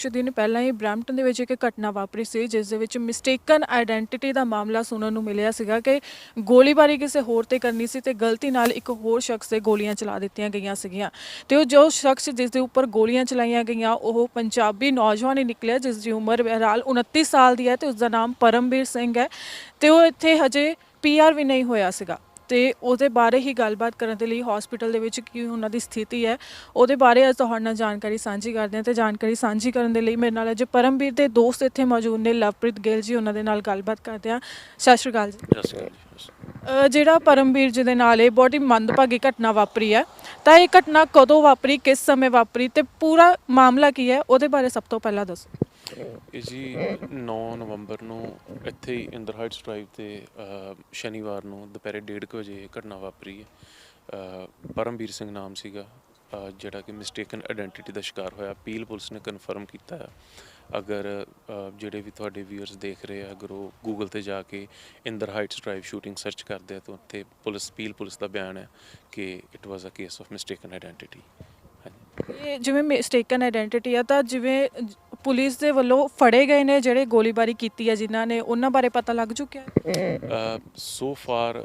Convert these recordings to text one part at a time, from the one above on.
ਕੁਝ ਦਿਨ ਪਹਿਲਾਂ ਹੀ ਬ੍ਰੈਂਪਟਨ ਦੇ ਵਿੱਚ ਇੱਕ ਘਟਨਾ ਵਾਪਰੀ ਸੀ, ਜਿਸ ਦੇ ਵਿੱਚ ਮਿਸਟੇਕਨ ਆਇਡੈਂਟੀਟੀ ਦਾ ਮਾਮਲਾ ਸੁਣਨ ਨੂੰ ਮਿਲਿਆ ਸੀਗਾ ਕਿ ਗੋਲੀਬਾਰੀ ਕਿਸੇ ਹੋਰ ਤੇ ਕਰਨੀ ਸੀ ਤੇ ਗਲਤੀ ਨਾਲ ਇੱਕ ਹੋਰ ਸ਼ਖਸ ਤੇ ਗੋਲੀਆਂ ਚਲਾ ਦਿੱਤੀਆਂ ਗਈਆਂ ਸੀਗੀਆਂ। ਤੇ ਉਹ ਜੋ ਸ਼ਖਸ ਜਿਸ ਦੇ ਉੱਪਰ ਗੋਲੀਆਂ ਚਲਾਈਆਂ ਗਈਆਂ, ਉਹ ਪੰਜਾਬੀ ਨੌਜਵਾਨ ਹੀ ਨਿਕਲਿਆ, ਜਿਸ ਦੀ ਉਮਰ ਬਹਰਹਾਲ 29 ਸਾਲ ਦੀ ਹੈ ਤੇ ਉਸ ਦਾ ਨਾਮ ਪਰਮਵੀਰ ਸਿੰਘ ਹੈ। ਤੇ ਉਹ ਇੱਥੇ ਹਜੇ ਪੀਆਰ ਵੀ ਨਹੀਂ ਹੋਇਆ ਸੀਗਾ। ਤੇ ਉਹਦੇ ਬਾਰੇ ਹੀ ਗੱਲਬਾਤ ਕਰਨ ਦੇ ਲਈ ਹਸਪੀਟਲ ਦੇ ਵਿੱਚ ਕੀ ਉਹਨਾਂ ਦੀ ਸਥਿਤੀ ਹੈ ਉਹਦੇ ਬਾਰੇ ਅੱਜ ਤੁਹਾਡੇ ਨਾਲ ਜਾਣਕਾਰੀ ਸਾਂਝੀ ਕਰਦੇ ਹਾਂ ਤੇ ਜਾਣਕਾਰੀ ਸਾਂਝੀ ਕਰਨ ਦੇ ਲਈ ਮੇਰੇ ਨਾਲ ਅੱਜ ਪਰਮਵੀਰ ਦੇ ਦੋਸਤ ਇੱਥੇ ਮੌਜੂਦ ਨੇ ਲਵਪ੍ਰੀਤ ਗਿੱਲ ਜੀ ਉਹਨਾਂ ਦੇ ਨਾਲ ਗੱਲਬਾਤ ਕਰਦੇ ਹਾਂ। ਸਤਿ ਸ਼੍ਰੀ ਅਕਾਲ ਜੀ। ਸਤਿ ਸ਼੍ਰੀ ਅਕਾਲ ਜਿਹੜਾ ਪਰਮਵੀਰ ਜੀ ਦੇ ਨਾਲ ਇਹ ਬਹੁਤ ਹੀ ਮੰਦਭਾਗੀ ਘਟਨਾ ਵਾਪਰੀ ਹੈ ਤਾਂ ਇਹ ਘਟਨਾ ਕਦੋਂ ਵਾਪਰੀ ਕਿਸ ਸਮੇਂ ਵਾਪਰੀ ਤੇ ਪੂਰਾ ਮਾਮਲਾ ਕੀ ਹੈ ਉਹਦੇ ਬਾਰੇ ਸਭ ਤੋਂ ਪਹਿਲਾਂ ਦੱਸੋ। ਇਹ ਜੀ 9 ਨਵੰਬਰ ਨੂੰ ਇੱਥੇ ਹੀ ਇੰਦਰ ਹਾਈਟਸ ਡਰਾਈਵ ਤੇ ਅਹ, ਸ਼ਨੀਵਾਰ ਨੂੰ ਦੁਪਹਿਰੇ 1:30 ਵਜੇ ਇਹ ਘਟਨਾ ਵਾਪਰੀ ਹੈ। ਅਹ, ਪਰਮਵੀਰ ਸਿੰਘ ਨਾਮ ਸੀਗਾ ਅਹ, ਜਿਹੜਾ ਕਿ ਮਿਸਟੇਕਨ ਆਇਡੈਂਟੀਟੀ ਦਾ ਸ਼ਿਕਾਰ ਹੋਇਆ। ਪੀਲ ਪੁਲਿਸ ਨੇ ਕਨਫਰਮ ਕੀਤਾ ਹੈ। ਅਗਰ ਅਹ, ਜਿਹੜੇ ਵੀ ਤੁਹਾਡੇ ਵਿਊਅਰਸ ਦੇਖ ਰਹੇ ਆ ਅਗਰ ਉਹ ਗੂਗਲ ਤੇ ਜਾ ਕੇ Inder Heights drive shooting search ਕਰਦੇ ਆ ਤਾਂ ਉੱਥੇ ਪੁਲਿਸ ਪੀਲ ਪੁਲਿਸ ਦਾ ਬਿਆਨ ਹੈ ਕਿ it was a case of mistaken identity ਹਾਂਜੀ। ਇਹ ਜਿਵੇਂ ਮਿਸਟੇਕਨ ਆਇਡੈਂਟੀਟੀ ਆ ਤਾਂ ਜਿਵੇਂ ਜ- ਪੁਲਿਸ ਦੇ ਵੱਲੋਂ ਫੜੇ ਗਏ ਨੇ ਜਿਹੜੇ ਗੋਲੀਬਾਰੀ ਕੀਤੀ ਹੈ ਜਿਨ੍ਹਾਂ ਨੇ ਉਹਨਾਂ ਬਾਰੇ ਪਤਾ ਲੱਗ ਚੁੱਕਿਆ ਹੈ? ਸੋ ਫਾਰ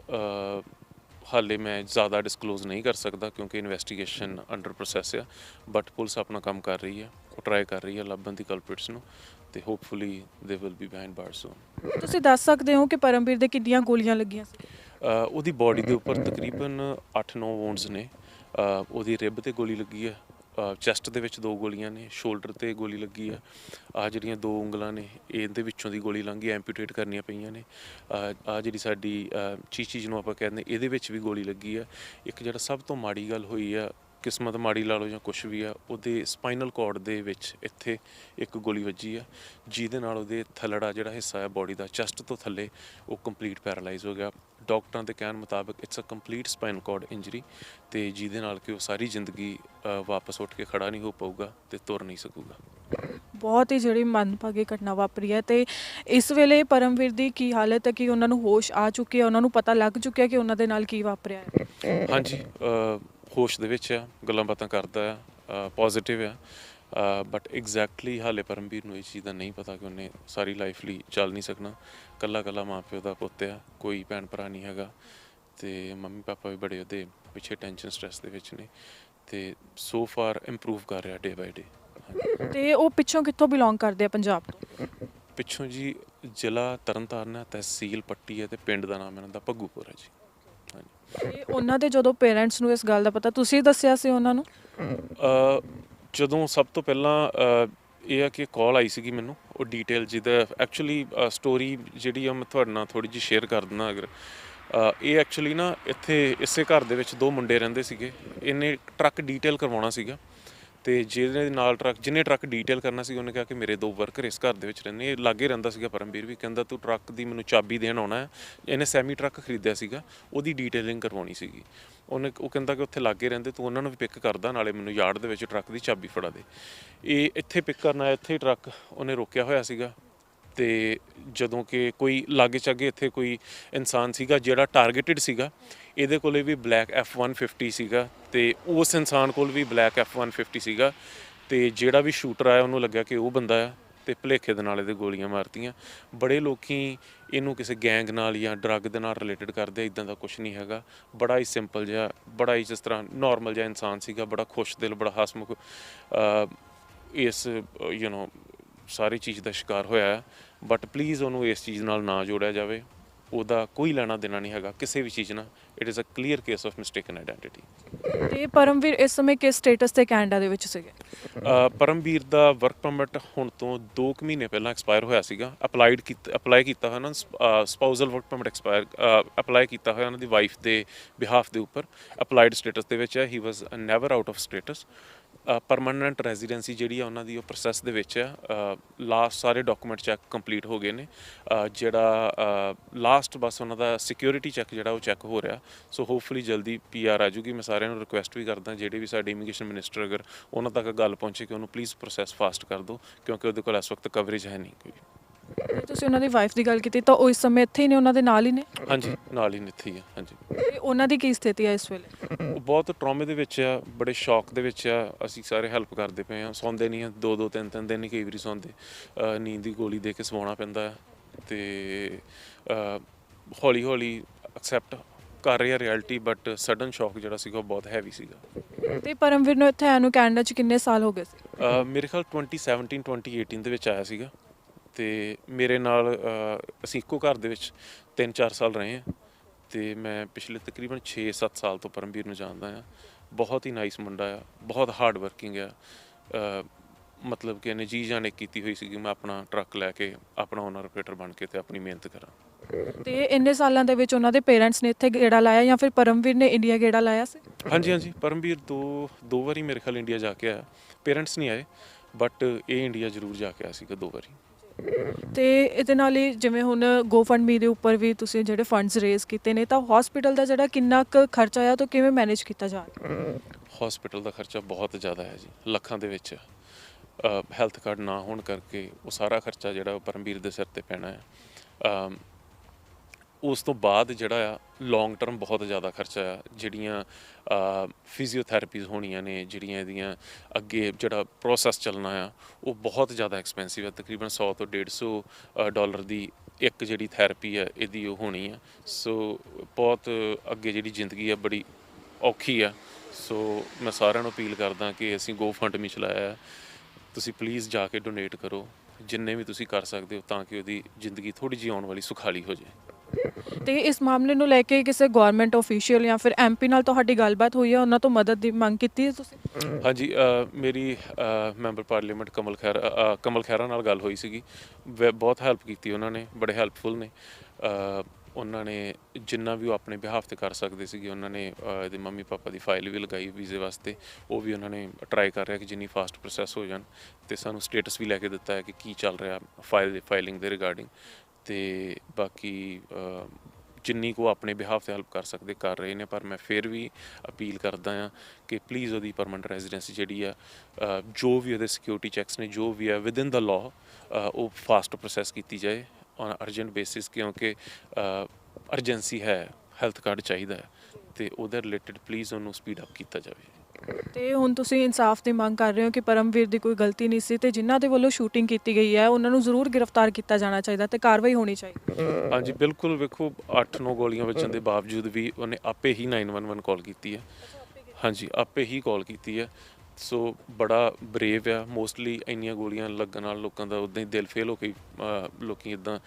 ਹਾਲੇ ਮੈਂ ਜ਼ਿਆਦਾ ਡਿਸਕਲੋਜ਼ ਨਹੀਂ ਕਰ ਸਕਦਾ ਕਿਉਂਕਿ ਇਨਵੈਸਟੀਗੇਸ਼ਨ ਅੰਡਰ ਪ੍ਰੋਸੈਸ ਆ ਬਟ ਪੁਲਿਸ ਆਪਣਾ ਕੰਮ ਕਰ ਰਹੀ ਹੈ ਉਹ ਟਰਾਈ ਕਰ ਰਹੀ ਹੈ ਲੱਭਣ ਦੀ ਕਲਪ੍ਰਿਟਸ ਨੂੰ ਤੇ hopefully they will be behind bar soon ਤੁਸੀਂ ਦੱਸ ਸਕਦੇ ਹੋ ਕਿ ਪਰਮਵੀਰ ਦੇ ਕਿੰਨੀਆਂ ਗੋਲੀਆਂ ਲੱਗੀਆਂ ਸੀ? ਉਹਦੀ ਬਾਡੀ ਦੇ ਉੱਪਰ ਤਕਰੀਬਨ 8-9 ਵੌਂਡਸ ਨੇ ਉਹਦੀ ਰਿਬ ਤੇ ਗੋਲੀ ਲੱਗੀ ਹੈ ਚੈਸਟ ਦੇ ਵਿੱਚ ਦੋ ਗੋਲੀਆਂ ਨੇ ਸ਼ੋਲਡਰ ਤੇ ਗੋਲੀ ਲੱਗੀ ਹੈ ਆ ਜਿਹੜੀਆਂ ਦੋ ਉਂਗਲਾਂ ਨੇ ਇਹਦੇ ਵਿੱਚੋਂ ਦੀ ਗੋਲੀ ਲੰਘੀ ਐਂਪੂਟੇਟ ਕਰਨੀਆਂ ਪਈਆਂ ਨੇ। ਆ ਜਿਹੜੀ ਸਾਡੀ ਅਹ, ਚੀਚੀ ਜਿਹਨੂੰ ਆਪਾਂ ਕਹਿੰਦੇ ਇਹਦੇ ਵਿੱਚ ਵੀ ਗੋਲੀ ਲੱਗੀ ਆ। ਇੱਕ ਜਿਹੜਾ ਸਭ ਤੋਂ ਮਾੜੀ ਗੱਲ ਹੋਈ ਆ ਕਿਸਮਤ ਮਾੜੀ ਲਾ ਲਓ ਜਾਂ ਕੁਝ ਵੀ ਆ ਉਹਦੇ ਸਪਾਈਨਲ ਕਾਰਡ ਦੇ ਵਿੱਚ ਇੱਥੇ ਇੱਕ ਗੋਲੀ ਵੱਜੀ ਆ ਜਿਹਦੇ ਨਾਲ ਉਹਦੇ ਥੱਲੜਾ ਜਿਹੜਾ ਹਿੱਸਾ ਹੈ ਬਾਡੀ ਦਾ ਚੈਸਟ ਤੋਂ ਥੱਲੇ ਉਹ ਕੰਪਲੀਟ ਪੈਰਾਲਾਈਜ਼ ਹੋ ਗਿਆ। ਡਾਕਟਰਾਂ ਦੇ ਕਹਿਣ ਮੁਤਾਬਕ it's a complete spinal cord injury ਤੇ ਜਿਹਦੇ ਨਾਲ ਕਿ ਉਹ ਸਾਰੀ ਜ਼ਿੰਦਗੀ ਵਾਪਸ ਉੱਠ ਕੇ ਖੜਾ ਨਹੀਂ ਹੋ ਪਾਊਗਾ ਤੇ ਤੁਰ ਨਹੀਂ ਸਕੂਗਾ। ਬਹੁਤ ਹੀ ਜਿਹੜੀ ਮੰਦਭਾਗੀ ਘਟਨਾ ਵਾਪਰੀ ਹੈ ਤੇ ਇਸ ਵੇਲੇ ਪਰਮਵੀਰ ਦੀ ਕੀ ਹਾਲਤ ਹੈ ਕਿ ਉਹਨਾਂ ਨੂੰ ਹੋਸ਼ ਆ ਚੁੱਕੀ ਹੈ ਉਹਨਾਂ ਨੂੰ ਪਤਾ ਲੱਗ ਚੁੱਕਿਆ ਕਿ ਉਹਨਾਂ ਦੇ ਨਾਲ ਕੀ ਵਾਪਰਿਆ ਹੈ? ਹਾਂਜੀ ਹੋਸ਼ ਦੇ ਵਿੱਚ ਆ ਗੱਲਾਂ ਬਾਤਾਂ ਕਰਦਾ ਆ ਪੋਜ਼ਿਟਿਵ ਆ ਬਟ ਐਗਜ਼ੈਕਟਲੀ ਹਾਲੇ ਪਰਮਵੀਰ ਨੂੰ ਇਹ ਚੀਜ਼ ਦਾ ਨਹੀਂ ਪਤਾ ਕਿ ਉਹਨੇ ਸਾਰੀ ਲਾਈਫ ਲਈ ਚੱਲ ਨਹੀਂ ਸਕਣਾ। ਕੱਲਾ ਕੱਲਾ ਮਾਪਿਓ ਦਾ ਪੁੱਤ ਆ ਕੋਈ ਭੈਣ ਭਰਾ ਨਹੀਂ ਹੈਗਾ ਤੇ ਮੰਮੀ ਪਾਪਾ ਵੀ ਬੜੇ ਉਹਦੇ ਪਿੱਛੇ ਟੈਨਸ਼ਨ ਸਟ੍ਰੈਸ ਦੇ ਵਿੱਚ ਨੇ ਤੇ ਸੋ ਫਾਰ ਇੰਪਰੂਵ ਕਰ ਰਿਹਾ ਡੇ ਬਾਈ ਡੇ ਤੇ ਉਹ ਪਿੱਛੋਂ ਕਿੱਥੋਂ ਬਿਲੋਂਗ ਕਰਦੇ ਆ ਪੰਜਾਬ ਤੋਂ? ਪਿੱਛੋਂ ਜੀ ਜ਼ਿਲ੍ਹਾ ਤਰਨਤਾਰਨ ਹੈ ਤਹਿਸੀਲ ਪੱਟੀ ਹੈ ਤੇ ਪਿੰਡ ਦਾ ਨਾਮ ਇਹਨਾਂ ਦਾ ਭੱਗੂਪੁਰ ਹੈ ਜੀ। ਤੇ ਉਹਨਾਂ ਦੇ ਜਦੋਂ ਪੇਰੈਂਟਸ ਨੂੰ ਇਸ ਗੱਲ ਦਾ ਪਤਾ ਤੁਸੀਂ ਦੱਸਿਆ ਸੀ ਉਹਨਾਂ ਨੂੰ? ਅ, ਜਦੋਂ ਸਭ ਤੋਂ ਪਹਿਲਾਂ ਅ, ਇਹ ਆ ਕਿ ਕਾਲ ਆਈ ਸੀਗੀ ਮੈਨੂੰ ਉਹ ਡਿਟੇਲ ਜਿਹਦਾ ਐਕਚੁਅਲੀ ਸਟੋਰੀ ਜਿਹੜੀ ਆ ਮੈਂ ਤੁਹਾਡੇ ਨਾਲ ਥੋੜੀ ਜਿਹੀ ਸ਼ੇਅਰ ਕਰ ਦਿੰਦਾ ਅਗਰ। ਅ, ਇਹ ਐਕਚੁਅਲੀ ਨਾ ਇੱਥੇ ਇਸੇ ਘਰ ਦੇ ਵਿੱਚ ਦੋ ਮੁੰਡੇ ਰਹਿੰਦੇ ਸੀਗੇ। ਇਹਨੇ ਟਰੱਕ ਡੀਟੇਲ ਕਰਵਾਉਣਾ ਸੀਗਾ। ਤੇ ਜਿਹਦੇ ਨਾਲ ਟਰੱਕ, ਜਿਹਨੇ ਟਰੱਕ ਡੀਟੇਲ ਕਰਨਾ ਸੀ, ਉਹਨੇ ਕਿਹਾ ਕਿ ਮੇਰੇ ਦੋ ਵਰਕਰ ਇਸ ਘਰ ਦੇ ਵਿੱਚ ਰਹਿੰਦੇ ਇਹ ਲਾਗੇ ਰਹਿੰਦਾ ਸੀਗਾ ਪਰਮਵੀਰ ਵੀ, ਕਹਿੰਦਾ ਤੂੰ ਟਰੱਕ ਦੀ ਮੈਨੂੰ ਚਾਬੀ ਦੇਣ ਆਉਣਾ ਹੈ। ਇਹਨੇ ਸੈਮੀ ਟਰੱਕ ਖਰੀਦਿਆ ਸੀਗਾ, ਉਹਦੀ ਡੀਟੇਲਿੰਗ ਕਰਵਾਉਣੀ ਸੀਗੀ। ਉਹਨੇ, ਉਹ ਕਹਿੰਦਾ ਕਿ ਉੱਥੇ ਲਾਗੇ ਰਹਿੰਦੇ, ਤੂੰ ਉਹਨਾਂ ਨੂੰ ਵੀ ਪਿਕ ਕਰਦਾ, ਨਾਲੇ ਮੈਨੂੰ ਯਾਰਡ ਦੇ ਵਿੱਚ ਟਰੱਕ ਦੀ ਚਾਬੀ ਫੜਾ ਦੇ। ਇਹ ਇੱਥੇ ਪਿਕ ਕਰਨਾ ਇੱਥੇ ਹੀ ਟਰੱਕ ਉਹਨੇ ਰੋਕਿਆ ਹੋਇਆ ਸੀਗਾ। ਤੇ ਜਦੋਂ ਕਿ ਕੋਈ ਲਾਗੇ ਚਾਗੇ ਇੱਥੇ ਕੋਈ ਇਨਸਾਨ ਸੀਗਾ ਜਿਹੜਾ ਟਾਰਗੇਟਿਡ ਸੀਗਾ, ਇਹਦੇ ਕੋਲੇ ਵੀ ਬਲੈਕ F150 ਸੀਗਾ ਤੇ ਉਸ ਇਨਸਾਨ ਕੋਲ ਵੀ ਬਲੈਕ F150 ਸੀਗਾ ਤੇ ਜਿਹੜਾ ਵੀ ਸ਼ੂਟਰ ਆਇਆ ਉਹਨੂੰ ਲੱਗਿਆ ਕਿ ਉਹ ਬੰਦਾ ਆ ਤੇ ਭਲੇਖੇ ਦੇ ਨਾਲ ਇਹਦੇ ਗੋਲੀਆਂ ਮਾਰਤੀਆਂ। ਬੜੇ ਲੋਕੀ ਇਹਨੂੰ ਕਿਸੇ ਗੈਂਗ ਨਾਲ ਜਾਂ ਡਰੱਗ ਦੇ ਨਾਲ ਰਿਲੇਟਡ ਕਰਦੇ ਇਦਾਂ ਦਾ ਕੁਝ ਨਹੀਂ ਹੈਗਾ। ਬੜਾ ਹੀ ਸਿੰਪਲ ਜਿਹਾ, ਬੜਾ ਹੀ ਜਿਸ ਤਰ੍ਹਾਂ ਨਾਰਮਲ ਜਿਹਾ ਇਨਸਾਨ ਸੀਗਾ, ਬੜਾ ਖੁਸ਼ ਦਿਲ, ਬੜਾ ਹਸਮੁਖ ਇਸ ਯੂ نو ਸਾਰੀ ਚੀਜ਼ ਦਾ ਸ਼ਿਕਾਰ ਹੋਇਆ ਹੈ ਬਟ ਪਲੀਜ਼ ਉਹਨੂੰ ਇਸ ਚੀਜ਼ ਨਾਲ ਨਾ ਜੋੜਿਆ ਜਾਵੇ। ਉਹਦਾ ਕੋਈ ਲੈਣਾ ਦੇਣਾ ਨਹੀਂ ਹੈਗਾ ਕਿਸੇ ਵੀ ਚੀਜ਼ ਨਾਲ। It is a clear case of mistaken identity ਤੇ ਪਰਮਵੀਰ ਇਸ ਸਮੇਂ ਕਿਸ ਸਟੇਟਸ ਤੇ ਕੈਨੇਡਾ ਦੇ ਵਿੱਚ ਸੀਗੇ? ਪਰਮਵੀਰ ਦਾ ਵਰਕ ਪਰਮਿਟ ਹੁਣ ਤੋਂ 2 ਕੁ ਮਹੀਨੇ ਪਹਿਲਾਂ ਐਕਸਪਾਇਰ ਹੋਇਆ ਸੀਗਾ। ਅਪਲਾਈਡ ਕੀਤਾ ਅਪਲਾਈ ਕੀਤਾ ਹੋਇਆ ਨਾ spousal work permit expire apply ਕੀਤਾ ਹੋਇਆ ਉਹਨਾਂ ਦੀ ਵਾਈਫ ਦੇ ਬਿਹਾਫ ਦੇ ਉੱਪਰ। ਅਪਲਾਈਡ ਸਟੇਟਸ ਦੇ ਵਿੱਚ ਹੈ he was never out of status permanent residency ਜਿਹੜੀ ਆ ਉਹਨਾਂ ਦੀ ਉਹ ਪ੍ਰੋਸੈਸ ਦੇ ਵਿੱਚ ਆ। ਲਾਸਟ ਸਾਰੇ ਡਾਕੂਮੈਂਟ ਚੈੱਕ ਕੰਪਲੀਟ ਹੋ ਗਏ ਨੇ। ਜਿਹੜਾ ਲਾਸਟ ਬਸ ਉਹਨਾਂ ਦਾ ਸਿਕਿਉਰਿਟੀ ਚੈੱਕ ਜਿਹੜਾ ਉਹ ਚੈੱਕ ਹੋ ਰਿਹਾ। ਸੋ ਹੋਪਫੁਲੀ ਜਲਦੀ ਪੀਆਰ ਆ ਜੂਗੀ। ਮੈਂ ਸਾਰਿਆਂ ਨੂੰ ਰਿਕੁਐਸਟ ਵੀ ਕਰਦਾ, ਜਿਹੜੇ ਵੀ ਸਾਡੇ ਇਮੀਗ੍ਰੇਸ਼ਨ ਮਿਨਿਸਟਰ ਅਗਰ ਉਹਨਾਂ ਤੱਕ ਗੱਲ ਪਹੁੰਚੇ ਕਿ ਉਹਨੂੰ ਪਲੀਜ਼ ਪ੍ਰੋਸੈਸ ਫਾਸਟ ਕਰ ਦਿਓ ਕਿਉਂਕਿ ਉਹਦੇ ਕੋਲ ਇਸ ਵਕਤ ਕਵਰੇਜ ਹੈ ਨਹੀਂ ਕੋਈ। ਤੇ ਤੁਸੀਂ ਉਹਨਾਂ ਦੀ ਵਾਈਫ ਦੀ ਗੱਲ ਕੀਤੀ ਤਾਂ ਉਹ ਇਸ ਸਮੇਂ ਇੱਥੇ ਹੀ ਨੇ ਉਹਨਾਂ ਦੇ ਨਾਲ ਹੀ ਨੇ? ਹਾਂਜੀ ਨਾਲ ਹੀ ਇੱਥੇ ਹੀ ਆ ਹਾਂਜੀ। ਤੇ ਉਹਨਾਂ ਦੀ ਕੀ ਸਥਿਤੀ ਹੈ ਇਸ ਵੇਲੇ? ਉਹ ਬਹੁਤ ਟਰਾਮੇ ਦੇ ਵਿੱਚ ਆ ਬੜੇ ਸ਼ੌਕ ਦੇ ਵਿੱਚ ਆ ਅਸੀਂ ਸਾਰੇ ਹੈਲਪ ਕਰਦੇ ਪਏ ਆ ਸੌਂਦੇ ਨਹੀਂ ਆ ਦੋ ਦੋ ਤਿੰਨ ਤਿੰਨ ਦਿਨ ਹੀ ਕਈ ਵਾਰੀ ਸੌਂਦੇ। ਅਹ ਨੀਂਦ ਦੀ ਗੋਲੀ ਦੇ ਕੇ ਸਵਾਉਣਾ ਪੈਂਦਾ ਆ ਤੇ ਹੌਲੀ ਹੌਲੀ ਐਕਸੈਪਟ ਕਰ ਰਹੇ ਆ ਰਿਐਲਿਟੀ ਬਟ ਸਡਨ ਸ਼ੌਕ ਜਿਹੜਾ ਸੀਗਾ ਉਹ ਬਹੁਤ ਹੈਵੀ ਸੀਗਾ। ਤੇ ਪਰਮਵੀਰ ਨੂੰ ਇੱਥੇ ਆਇਆ ਨੂੰ ਕੈਨੇਡਾ 'ਚ ਕਿੰਨੇ ਸਾਲ ਹੋ ਗਏ ਸੀ? ਅਹ ਮੇਰੇ ਖਿਆਲ 2017 2018 ਦੇ ਵਿੱਚ ਆਇਆ ਸੀਗਾ। ਤੇ ਮੇਰੇ ਨਾਲ ਅਸੀਂ ਇੱਕੋ ਘਰ ਦੇ ਵਿੱਚ 3-4 ਸਾਲ ਰਹੇ ਆ ਤੇ ਮੈਂ ਪਿਛਲੇ ਤਕਰੀਬਨ 6-7 ਸਾਲ ਤੋਂ ਪਰਮਵੀਰ ਨੂੰ ਜਾਣਦਾ ਆ ਬਹੁਤ ਹੀ ਨਾਈਸ ਮੁੰਡਾ ਆ ਬਹੁਤ ਹਾਰਡ ਵਰਕਿੰਗ ਆ। ਮਤਲਬ ਕਿ ਇਹਨੇ ਜੀ ਜਾਣੇ ਕੀਤੀ ਹੋਈ ਸੀਗੀ ਮੈਂ ਆਪਣਾ ਟਰੱਕ ਲੈ ਕੇ ਆਪਣਾ ਓਨਰ ਆਪਰੇਟਰ ਬਣ ਕੇ ਤੇ ਆਪਣੀ ਮਿਹਨਤ ਕਰਾਂ। ਤੇ ਇੰਨੇ ਸਾਲਾਂ ਦੇ ਵਿੱਚ ਉਹਨਾਂ ਦੇ ਪੇਰੈਂਟਸ ਨੇ ਇੱਥੇ ਗੇੜਾ ਲਾਇਆ ਜਾਂ ਫਿਰ ਪਰਮਵੀਰ ਨੇ ਇੰਡੀਆ ਗੇੜਾ ਲਾਇਆ ਸੀ? ਹਾਂਜੀ ਹਾਂਜੀ ਪਰਮਵੀਰ ਦੋ ਦੋ ਵਾਰੀ ਮੇਰੇ ਖਿਆਲ ਇੰਡੀਆ ਜਾ ਕੇ ਆਇਆ। ਪੇਰੈਂਟਸ ਨਹੀਂ ਆਏ ਬਟ ਇਹ ਇੰਡੀਆ ਜ਼ਰੂਰ ਜਾ ਕੇ ਆਇਆ ਸੀਗਾ ਦੋ ਵਾਰੀ। ਤੇ ਇਹਦੇ ਨਾਲ ਹੀ ਜਿਵੇਂ ਹੁਣ ਗੋਫੰਡਮੀ ਦੇ ਉੱਪਰ ਵੀ ਤੁਸੀਂ ਜਿਹੜੇ ਫੰਡਸ ਰੇਜ਼ ਕੀਤੇ ਨੇ, ਤਾਂ ਹਸਪੀਟਲ ਦਾ ਜਿਹੜਾ ਕਿੰਨਾ ਕੁ ਖਰਚਾ ਆਇਆ, ਤਾਂ ਕਿਵੇਂ ਮੈਨੇਜ ਕੀਤਾ ਜਾ ਰਿਹਾ? ਹਸਪੀਟਲ ਦਾ ਖਰਚਾ ਬਹੁਤ ਜ਼ਿਆਦਾ ਹੈ ਜੀ, ਲੱਖਾਂ ਦੇ ਵਿੱਚ। ਹੈਲਥ ਕਾਰਡ ਨਾ ਹੋਣ ਕਰਕੇ ਉਹ ਸਾਰਾ ਖਰਚਾ ਜਿਹੜਾ ਉਹ ਪਰਮਵੀਰ ਦੇ ਸਿਰ ਤੇ ਪੈਣਾ ਹੈ। ਉਸ ਤੋਂ ਬਾਅਦ ਜਿਹੜਾ ਆ ਲੌਂਗ ਟਰਮ ਬਹੁਤ ਜ਼ਿਆਦਾ ਖਰਚਾ ਆ, ਜਿਹੜੀਆਂ ਫਿਜ਼ੀਓਥੈਰੇਪੀਜ਼ ਹੋਣੀਆਂ ਨੇ, ਜਿਹੜੀਆਂ ਇਹਦੀਆਂ ਅੱਗੇ ਜਿਹੜਾ ਪ੍ਰੋਸੈਸ ਚੱਲਣਾ ਆ, ਉਹ ਬਹੁਤ ਜ਼ਿਆਦਾ ਐਕਸਪੈਂਸਿਵ ਆ। ਤਕਰੀਬਨ 100 ਤੋਂ 150 ਡਾਲਰ ਦੀ ਇੱਕ ਜਿਹੜੀ ਥੈਰੇਪੀ ਹੈ ਇਹਦੀ ਉਹ ਹੋਣੀ ਆ। ਸੋ ਬਹੁਤ ਅੱਗੇ ਜਿਹੜੀ ਜ਼ਿੰਦਗੀ ਆ, ਬੜੀ ਔਖੀ ਆ। ਸੋ ਮੈਂ ਸਾਰਿਆਂ ਨੂੰ ਅਪੀਲ ਕਰਦਾ ਕਿ ਅਸੀਂ GoFundMe ਚਲਾਇਆ ਹੈ ਤੁਸੀਂ ਪਲੀਜ਼ ਜਾ ਕੇ ਡੋਨੇਟ ਕਰੋ। ਜਿੰਨੇ ਵੀ ਤੁਸੀਂ ਕਰ ਸਕਦੇ ਹੋ, ਤਾਂ ਕਿ ਉਹਦੀ ਜ਼ਿੰਦਗੀ ਥੋੜੀ ਜਿਹੀ ਆਉਣ ਵਾਲੀ ਸੁਖਾਲੀ ਹੋ ਜਾਏ। ਤੇ ਇਸ ਮਾਮਲੇ ਨੂੰ ਲੈ ਕੇ ਕਿਸੇ ਗਵਰਨਮੈਂਟ ਅਫੀਸ਼ੀਅਲ ਜਾਂ ਫਿਰ ਐਮਪੀ ਨਾਲ ਤੁਹਾਡੀ ਗੱਲਬਾਤ ਹੋਈ ਹੈ, ਉਹਨਾਂ ਤੋਂ ਮਦਦ ਦੀ ਮੰਗ ਕੀਤੀ ਹੈ ਤੁਸੀਂ? ਹਾਂਜੀ ਮੇਰੀ ਮੈਂਬਰ ਪਾਰਲੀਮੈਂਟ ਕਮਲ ਖੈਰਾ ਕਮਲ ਖੈਰਾ ਨਾਲ ਗੱਲ ਹੋਈ ਸੀਗੀ। ਬਹੁਤ ਹੈਲਪ ਕੀਤੀ ਉਹਨਾਂ ਨੇ, ਬੜੇ ਹੈਲਪਫੁਲ ਨੇ। ਉਹਨਾਂ ਨੇ ਜਿੰਨਾ ਵੀ ਉਹ ਆਪਣੇ ਬਿਹਾਫ ਤੇ ਕਰ ਸਕਦੇ ਸੀਗੇ, ਉਹਨਾਂ ਨੇ ਇਹਦੇ ਮੰਮੀ ਪਾਪਾ ਦੀ ਫਾਈਲ ਵੀ ਲਗਾਈ ਵੀਜ਼ੇ ਵਾਸਤੇ। ਉਹ ਵੀ ਉਹਨਾਂ ਨੇ ਟਰਾਈ ਕਰ ਰਿਹਾ ਕਿ ਜਿੰਨੀ ਫਾਸਟ ਪ੍ਰੋਸੈਸ ਹੋ ਜਾਣ ਤੇ ਸਾਨੂੰ ਸਟੇਟਸ ਵੀ ਲੈ ਕੇ ਦਿੱਤਾ ਹੈ ਕਿ ਕੀ ਚੱਲ ਰਿਹਾ ਫਾਈਲ ਫਾਈਲਿੰਗ ਦੇ ਰਿਗਾਰਡਿੰਗ ਤੇ ਬਾਕੀ ਅ, ਜਿੰਨੀ ਕੋ ਆਪਣੇ ਬਿਹਾਫ ਤੇ ਹੈਲਪ ਕਰ ਸਕਦੇ ਕਰ ਰਹੇ ਨੇ ਪਰ ਮੈਂ ਫਿਰ ਵੀ ਅਪੀਲ ਕਰਦਾ ਆ ਕਿ ਪਲੀਜ਼ ਉਹਦੀ ਪਰਮਨੈਂਟ ਰੈਜ਼ੀਡੈਂਸੀ ਜਿਹੜੀ ਆ ਜੋ ਵੀ ਉਹਦੇ ਸਿਕਿਉਰਿਟੀ ਚੈੱਕਸ ਨੇ ਜੋ ਵੀ ਆ ਵਿਦਿਨ ਦਾ ਲਾਅ ਉਹ ਫਾਸਟ ਪ੍ਰੋਸੈਸ ਕੀਤੀ ਜਾਏ ਔਨ ਅਰਜੈਂਟ ਬੇਸਿਸ ਕਿਉਂਕਿ ਅਰਜੈਂਸੀ ਹੈ ਹੈਲਥ ਕਾਰਡ ਚਾਹੀਦਾ ਹੈ ਤੇ ਉਹਦੇ ਰਿਲੇਟਡ ਪਲੀਜ਼ ਉਹਨੂੰ ਸਪੀਡ ਅਪ ਕੀਤਾ ਜਾਵੇ। ਤੇ ਹੁਣ ਤੁਸੀਂ ਇਨਸਾਫ ਦੀ ਮੰਗ ਕਰ ਰਹੇ ਹੋ ਕਿ ਪਰਮਵੀਰ ਦੀ ਕੋਈ ਗਲਤੀ ਨਹੀਂ ਸੀ ਤੇ ਜਿਨ੍ਹਾਂ ਦੇ ਵੱਲੋਂ ਸ਼ੂਟਿੰਗ ਕੀਤੀ ਗਈ ਹੈ, ਉਹਨਾਂ ਨੂੰ ਜ਼ਰੂਰ ਗ੍ਰਿਫਤਾਰ ਕੀਤਾ ਜਾਣਾ ਚਾਹੀਦਾ ਤੇ ਕਾਰਵਾਈ ਹੋਣੀ ਚਾਹੀਦੀ ਹਾਂਜੀ, ਬਿਲਕੁਲ ਵੇਖੋ 8-9 ਗੋਲੀਆਂ ਵੱਜਣ ਦੇ ਬਾਵਜੂਦ ਵੀ ਉਹਨੇ ਆਪੇ ਹੀ 911 ਕਾਲ ਕੀਤੀ ਹੈ। ਹਾਂਜੀ, ਆਪੇ ਹੀ ਕਾਲ ਕੀਤੀ ਹੈ। ਸੋ ਬੜਾ ਬਰੇਵ ਆ ਮੋਸਟਲੀ ਇੰਨੀਆਂ ਗੋਲੀਆਂ ਲੱਗਣ ਨਾਲ ਲੋਕਾਂ ਦਾ ਉਦਾਂ ਹੀ ਦਿਲ ਫੇਲ ਹੋ ਕੇ ਲੋਕੀ ਇਦਾਂ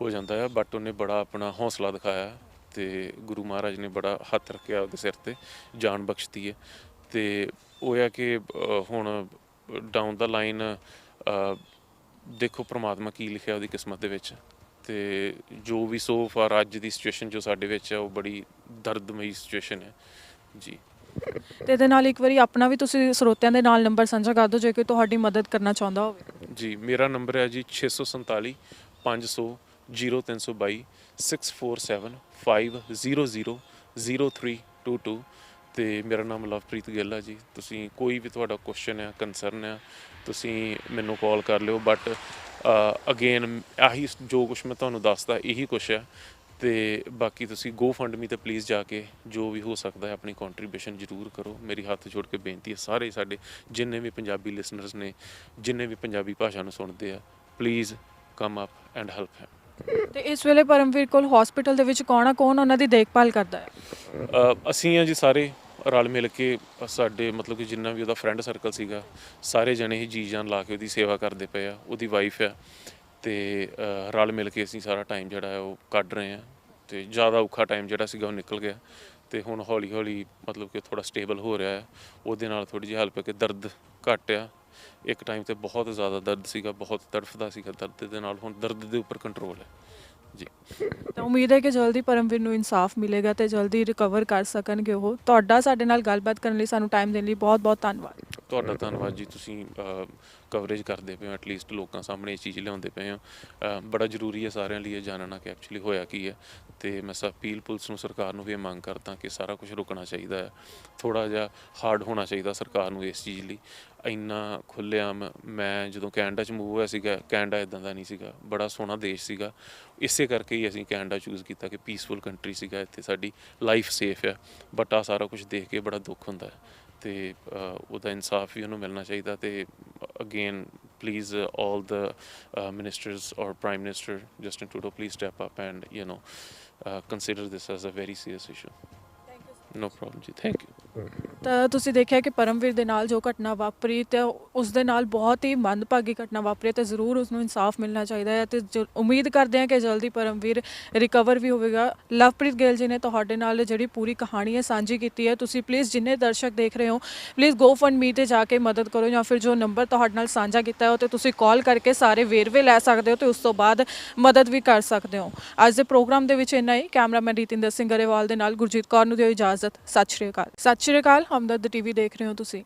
ਹੋ ਜਾਂਦਾ ਆ ਬਟ ਉਹਨੇ ਬੜਾ ਆਪਣਾ ਹੌਸਲਾ ਦਿਖਾਇਆ ਤੇ ਗੁਰੂ ਮਹਾਰਾਜ ਨੇ ਬੜਾ ਹੱਥ ਰੱਖਿਆ ਉਹਦੇ ਸਿਰ ਤੇ, ਜਾਨ ਬਖਸ਼ਤੀ ਹੈ। ਤੇ ਉਹ ਆ ਕਿ ਹੁਣ ਡਾਊਨ ਦਾ ਲਾਈਨ ਦੇਖੋ ਪ੍ਰਮਾਤਮਾ ਕੀ ਲਿਖਿਆ ਉਹਦੀ ਕਿਸਮਤ ਦੇ ਵਿੱਚ। ਤੇ ਜੋ ਵੀ ਸੋ ਫਾਰ ਅੱਜ ਦੀ ਸਿਚੁਏਸ਼ਨ ਜੋ ਸਾਡੇ ਵਿੱਚ ਹੈ ਉਹ ਬੜੀ ਦਰਦਮਈ ਸਿਚੁਏਸ਼ਨ ਹੈ। ਜੀ। ਤੇ ਇਹਦੇ ਨਾਲ ਇੱਕ ਵਾਰੀ ਆਪਣਾ ਵੀ ਤੁਸੀਂ ਸਰੋਤਿਆਂ ਦੇ ਨਾਲ ਨੰਬਰ ਸਾਂਝਾ ਕਰ ਦਿਓ ਜੇ ਕੋਈ ਤੁਹਾਡੀ ਮਦਦ ਕਰਨਾ ਚਾਹੁੰਦਾ ਹੋਵੇ। ਜੀ ਮੇਰਾ ਨੰਬਰ ਹੈ ਜੀ 647 500 0322 647 500 0322 ਤੇ ਮੇਰਾ ਨਾਮ ਲਵਪ੍ਰੀਤ ਗਿੱਲ ਹੈ ਜੀ। ਤੁਸੀਂ ਕੋਈ ਵੀ ਤੁਹਾਡਾ ਕੁਐਸਚਨ ਹੈ ਕੰਸਰਨ ਹੈ ਤੁਸੀਂ ਮੈਨੂੰ ਕਾਲ ਕਰ ਲਿਓ। ਬਟ ਅਗੇਨ ਆਹੀ ਜੋ ਕੁਝ ਮੈਂ ਤੁਹਾਨੂੰ ਦੱਸਦਾ ਇਹੀ ਕੁਝ ਹੈ ਤੇ ਬਾਕੀ ਤੁਸੀਂ GoFundMe ਤੇ ਪਲੀਜ਼ ਜਾ ਕੇ ਜੋ ਵੀ ਹੋ ਸਕਦਾ ਹੈ ਆਪਣੀ ਕੰਟਰੀਬਿਊਸ਼ਨ ਜ਼ਰੂਰ ਕਰੋ। ਮੇਰੀ ਹੱਥ ਜੋੜ ਕੇ ਬੇਨਤੀ ਹੈ ਸਾਰੇ ਸਾਡੇ ਜਿੰਨੇ ਵੀ ਪੰਜਾਬੀ ਲਿਸਨਰਸ ਨੇ ਜਿੰਨੇ ਵੀ ਪੰਜਾਬੀ ਭਾਸ਼ਾ ਨੂੰ ਸੁਣਦੇ ਆ please come up and help ਹੈ ਤੇ ਇਸ ਵੇਲੇ ਪਰਮਵੀਰ ਕੋਲ ਹਸਪੀਟਲ ਦੇ ਵਿੱਚ ਕੌਣ ਆ ਕੌਣ ਉਹਨਾਂ ਦੀ ਦੇਖਭਾਲ ਕਰਦਾ ਹੈ? ਅਸੀਂ ਆ ਜੀ ਸਾਰੇ ਰਲ ਮਿਲ ਕੇ ਸਾਡੇ ਮਤਲਬ ਕਿ ਜਿੰਨਾ ਵੀ ਉਹਦਾ ਫਰੈਂਡ ਸਰਕਲ ਸੀਗਾ, ਸਾਰੇ ਜਣੇ ਹੀ ਜੀ ਜਾਨ ਲਾ ਕੇ ਉਹਦੀ ਸੇਵਾ ਕਰਦੇ ਪਏ ਆ, ਉਹਦੀ ਵਾਈਫ ਆ। ਤੇ ਰਲ ਮਿਲ ਕੇ ਅਸੀਂ ਸਾਰਾ ਟਾਈਮ ਜਿਹੜਾ ਹੈ ਉਹ ਕੱਢ ਰਹੇ ਆ। ਤੇ ਜ਼ਿਆਦਾ ਔਖਾ ਟਾਈਮ ਜਿਹੜਾ ਸੀਗਾ ਉਹ ਨਿਕਲ ਗਿਆ। ਤੇ ਹੁਣ ਹੌਲੀ ਹੌਲੀ ਮਤਲਬ ਕਿ ਥੋੜਾ ਸਟੇਬਲ ਹੋ ਰਿਹਾ ਹੈ। ਉਹਦੇ ਨਾਲ ਥੋੜੀ ਜਿਹੀ ਹੈਲਪ ਹੈ ਕਿ ਦਰਦ ਘਟ ਆ। ਇੱਕ ਟਾਈਮ ਤੇ ਬਹੁਤ ਜ਼ਿਆਦਾ ਦਰਦ ਸੀਗਾ, ਬਹੁਤ ਤੜਫਦਾ ਸੀਗਾ, ਦਰਦ ਦੇ ਨਾਲ ਹੁਣ ਦਰਦ ਦੇ ਉੱਪਰ ਕੰਟਰੋਲ ਹੈ। ਜੀ। ਤਾਂ ਉਮੀਦ ਹੈ ਕਿ ਜਲਦੀ ਪਰਮਵੀਰ ਨੂੰ ਇਨਸਾਫ ਮਿਲੇਗਾ ਤੇ ਜਲਦੀ ਰਿਕਵਰ ਕਰ ਸਕਣਗੇ ਉਹ। ਤੁਹਾਡਾ ਸਾਡੇ ਨਾਲ ਗੱਲਬਾਤ ਕਰਨ ਲਈ ਸਾਨੂੰ ਟਾਈਮ ਦੇਣ ਲਈ ਬਹੁਤ ਬਹੁਤ ਧੰਨਵਾਦ। ਤੁਹਾਡਾ ਧੰਨਵਾਦ ਜੀ ਤੁਸੀਂ ਕਵਰੇਜ ਕਰਦੇ ਪਏ ਹੋ ਐਟਲੀਸਟ ਲੋਕਾਂ ਸਾਹਮਣੇ ਇਹ ਚੀਜ਼ ਲਿਆਉਂਦੇ ਪਏ ਹੋ। ਬੜਾ ਜ਼ਰੂਰੀ ਹੈ ਸਾਰਿਆਂ ਲਈ ਇਹ ਜਾਣਨਾ ਕਿ ਐਕਚੁਅਲੀ ਹੋਇਆ ਕੀ ਹੈ। ਤੇ ਮੈਂ ਸਭ ਅਪੀਲ ਪੁਲਿਸ ਨੂੰ ਸਰਕਾਰ ਨੂੰ ਵੀ ਇਹ ਮੰਗ ਕਰਦਾ ਕਿ ਸਾਰਾ ਕੁਝ ਰੁਕਣਾ ਚਾਹੀਦਾ ਹੈ। ਥੋੜਾ ਜਿਹਾ ਹਾਰਡ ਹੋਣਾ ਚਾਹੀਦਾ ਸਰਕਾਰ ਨੂੰ ਇਸ ਚੀਜ਼ ਲਈ। ਇੰਨਾ ਖੁੱਲ੍ਹੇਆਮ ਮੈਂ ਜਦੋਂ ਕੈਨੇਡਾ ਚ ਮੂਵ ਹੋਇਆ ਸੀਗਾ ਕੈਨੇਡਾ ਇਦਾਂ ਦਾ ਨਹੀਂ ਸੀਗਾ ਬੜਾ ਸੋਹਣਾ ਦੇਸ਼ ਸੀਗਾ। ਇਸੇ ਕਰਕੇ ਹੀ ਅਸੀਂ ਕੈਨੇਡਾ ਚੂਜ਼ ਕੀਤਾ ਕਿ ਪੀਸਫੁਲ ਕੰਟਰੀ ਸੀਗਾ ਇੱਥੇ ਸਾਡੀ ਲਾਈਫ ਸੇਫ ਹੈ। ਬਟ ਆ ਸਾਰਾ ਕੁਝ ਦੇਖ ਕੇ ਬੜਾ ਦੁੱਖ ਹੁੰਦਾ ਹੈ। ਤੇ ਉਹਦਾ ਇਨਸਾਫ ਵੀ ਉਹਨੂੰ ਮਿਲਣਾ ਚਾਹੀਦਾ ਤੇ again please all the ministers ਔਰ prime minister Justin Trudeau please step up and you know consider this as a very serious issue no problem ਜੀ ਥੈਂਕ ਯੂ ਤਾਂ ਤੁਸੀਂ ਦੇਖਿਆ ਕਿ ਪਰਮਵੀਰ ਦੇ ਨਾਲ ਜੋ ਘਟਨਾ ਵਾਪਰੀ ਤੇ ਉਸ ਦੇ ਨਾਲ ਬਹੁਤ ਹੀ ਮੰਦਭਾਗੀ ਘਟਨਾ ਵਾਪਰੀ ਹੈ ਤੇ ਜ਼ਰੂਰ ਉਸ ਨੂੰ ਇਨਸਾਫ ਮਿਲਣਾ ਚਾਹੀਦਾ ਹੈ ਤੇ ਜ- ਉਮੀਦ ਕਰਦੇ ਹਾਂ ਕਿ ਜਲਦੀ ਪਰਮਵੀਰ ਰਿਕਵਰ ਵੀ ਹੋਵੇਗਾ। ਲਵਪ੍ਰੀਤ ਗਿੱਲ ਜੀ ਨੇ ਤੁਹਾਡੇ ਨਾਲ ਜਿਹੜੀ ਪੂਰੀ ਕਹਾਣੀ ਹੈ ਸਾਂਝੀ ਕੀਤੀ ਹੈ। ਤੁਸੀਂ ਪਲੀਜ਼ ਜਿੰਨੇ ਦਰਸ਼ਕ ਦੇਖ ਰਹੇ ਹੋ ਪਲੀਜ਼ ਗੋ ਫੰਡ ਮੀ ਤੇ ਜਾ ਕੇ ਮਦਦ ਕਰੋ ਜਾਂ ਫਿਰ ਜੋ ਨੰਬਰ ਤੁਹਾਡੇ ਨਾਲ ਸਾਂਝਾ ਕੀਤਾ ਹੈ, ਉਹ ਤੇ ਤੁਸੀਂ ਕਾਲ ਕਰਕੇ ਸਾਰੇ ਵੇਰਵੇ ਲੈ ਸਕਦੇ ਹੋ ਤੇ ਉਸ ਤੋਂ ਬਾਅਦ ਮਦਦ ਵੀ ਕਰ ਸਕਦੇ ਹੋ। ਅੱਜ ਦੇ ਪ੍ਰੋਗਰਾਮ ਦੇ ਵਿੱਚ ਇੰਨਾ ਹੀ। ਕੈਮਰਾਮੈਨ ਰੀਤਿੰਦਰ ਸਿੰਘ ਗਰੇਵਾਲ ਦੇ ਨਾਲ ਗੁਰਜੀਤ ਕੌਰ ਨੂੰ ਦਿਓ ਇਜਾਜ਼ਤ। ਇਜਾਜ਼ਤ। ਸਤਿ ਸ਼੍ਰੀ ਅਕਾਲ। ਸਤਿ ਸ਼੍ਰੀ ਅਕਾਲ ਹਮਦਰਦ ਟੀਵੀ ਦੇਖ ਰਹੇ ਹੋ ਤੁਸੀਂ।